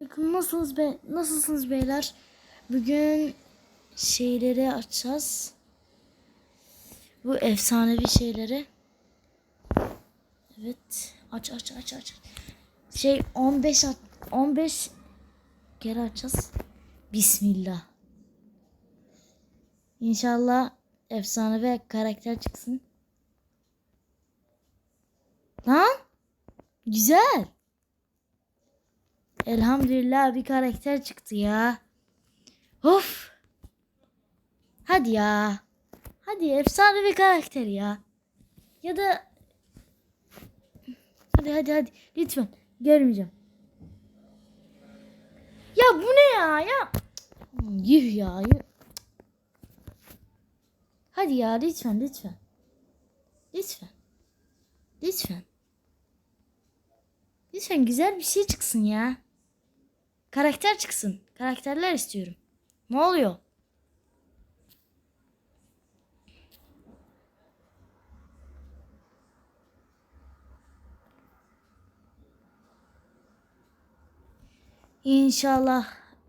Nasılsınız be nasılsınız beyler? Bugün şeyleri açacağız. Bu efsanevi şeyleri. Evet. Aç aç aç aç. Şey 15 at 15 kere açacağız. Bismillah. İnşallah efsanevi karakter çıksın. Lan güzel. Elhamdülillah bir karakter çıktı ya. Of. Hadi ya. Hadi efsane bir karakter ya. Ya da Hadi hadi hadi lütfen görmeyeceğim. Ya bu ne ya ya? Yuh ya. Hadi ya lütfen lütfen. Lütfen. Lütfen. Lütfen güzel bir şey çıksın ya. Karakter çıksın. Karakterler istiyorum. Ne oluyor? İnşallah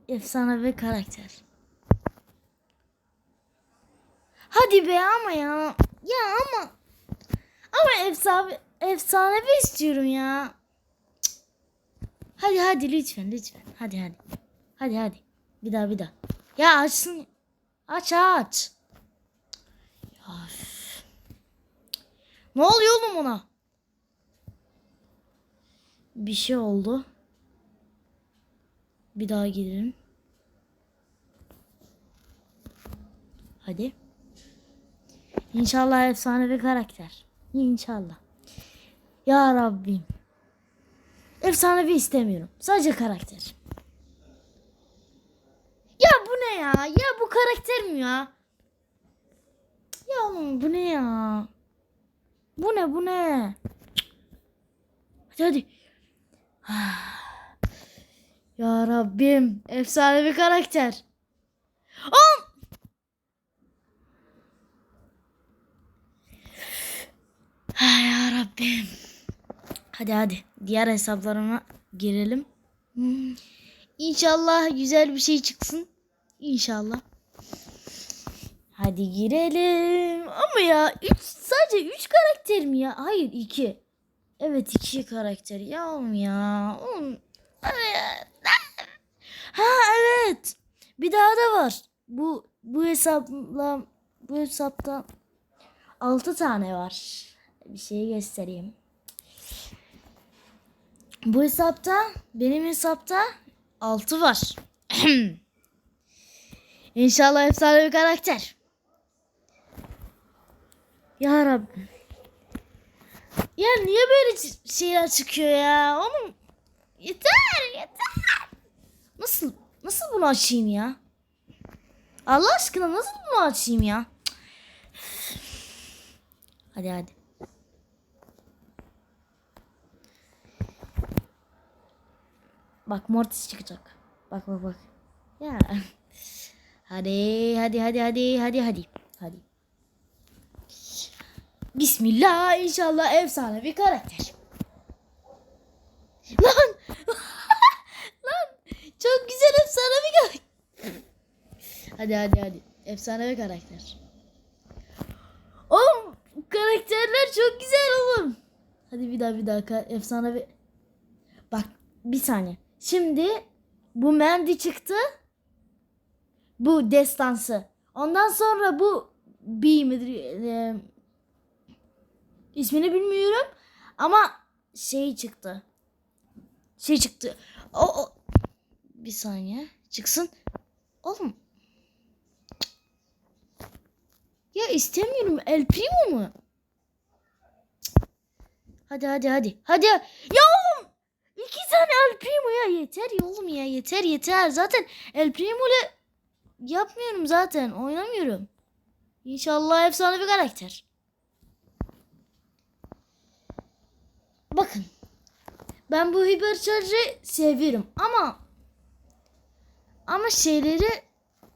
efsane bir karakter. Hadi be ama ya. Ya ama ama efsane efsane bir istiyorum ya. Hadi hadi lütfen lütfen. Hadi hadi. Hadi hadi. Bir daha bir daha. Ya açsın. Aç aç. Ya. Ne oluyor oğlum ona? Bir şey oldu. Bir daha gidelim. Hadi. İnşallah efsane bir karakter. İnşallah. Ya Rabbim. Efsanevi istemiyorum. Sadece karakter. Ya bu ne ya? Ya bu karakter mi ya? Ya oğlum bu ne ya? Bu ne bu ne? Hadi hadi. Ya Rabbim. Efsane bir karakter. Oğlum. Ay ya Rabbim. Hadi hadi. Diğer hesaplarıma girelim. İnşallah güzel bir şey çıksın. İnşallah. Hadi girelim. Ama ya üç, sadece 3 karakter mi ya? Hayır 2. Evet 2 karakter. Ya oğlum ya. Oğlum. Ha evet. Bir daha da var. Bu bu hesapla bu hesapta 6 tane var. Bir şey göstereyim. Bu hesapta benim hesapta 6 var. İnşallah efsane bir karakter. Ya Rabbim. Ya niye böyle şeyler çıkıyor ya? Oğlum yeter yeter. Nasıl nasıl bunu açayım ya? Allah aşkına nasıl bunu açayım ya? Hadi hadi. Bak Mortis çıkacak. Bak bak bak. Ya. Hadi hadi hadi hadi hadi hadi. Hadi. Bismillah inşallah efsane bir karakter. Lan. Lan. Çok güzel efsane bir karakter. Hadi hadi hadi. Efsane bir karakter. Oğlum karakterler çok güzel oğlum. Hadi bir daha bir daha efsane bir. Bak bir saniye. Şimdi bu Mandy çıktı. Bu destansı. Ondan sonra bu B midir? E, ismini bilmiyorum. Ama şey çıktı. Şey çıktı. O, o. Bir saniye. Çıksın. Oğlum. Ya istemiyorum. El Primo mu? Hadi hadi hadi. Hadi. Ya oğlum. İki tane El Primo yeter ya oğlum ya yeter yeter. Zaten El Primo ile yapmıyorum zaten. Oynamıyorum. İnşallah efsane bir karakter. Bakın. Ben bu hipercharge'ı seviyorum ama ama şeyleri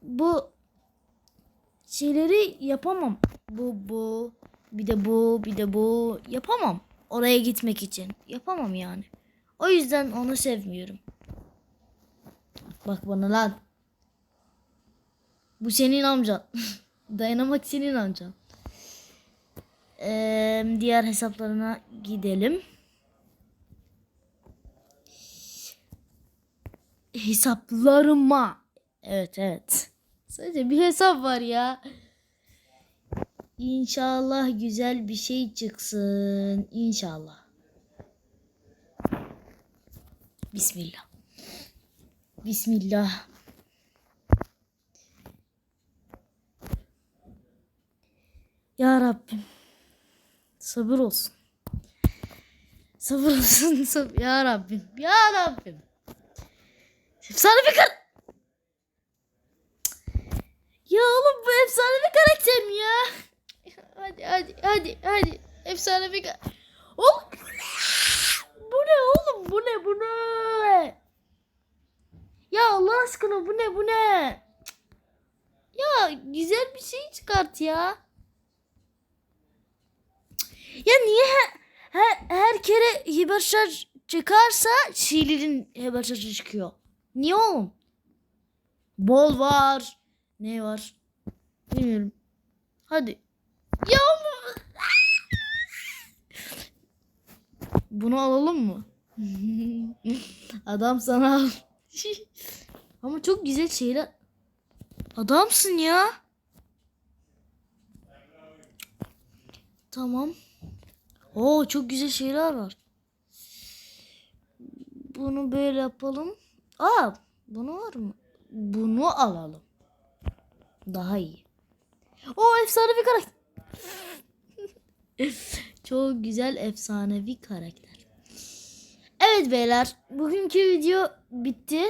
bu şeyleri yapamam. Bu bu bir de bu bir de bu yapamam. Oraya gitmek için yapamam yani. O yüzden onu sevmiyorum. Bak bana lan. Bu senin amcan. Dayanamak senin amcan. Ee, diğer hesaplarına gidelim. Hesaplarıma. Evet evet. Sadece bir hesap var ya. İnşallah güzel bir şey çıksın. İnşallah. Bismillah. Bismillah. Ya Rabbim. Sabır olsun. Sabır olsun. Sab- ya Rabbim. Ya Rabbim. Efsane bir kar... Ya oğlum bu efsane bir karakter mi ya? Hadi hadi hadi hadi. Efsane bir karakter. Oğlum bu ne? Bu ne oğlum? Bu ne? Bu ne? Ya Allah aşkına bu ne? Bu ne? Ya güzel bir şey çıkart ya. Ya niye her, her, her kere hiber şarj çıkarsa Şiir'in hiber şarjı çıkıyor? Niye oğlum? Bol var. Ne var? Bilmiyorum. Hadi. Ya bu- Bunu alalım mı? Adam sana al. Ama çok güzel şeyler. Adamsın ya. Tamam. Oo çok güzel şeyler var. Bunu böyle yapalım. Aa bunu var mı? Bunu alalım. Daha iyi. O efsanevi karakter. çok güzel efsanevi karakter. Evet beyler bugünkü video bitti.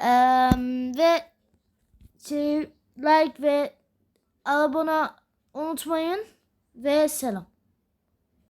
Eee, ve şey, like ve abone unutmayın ve selam.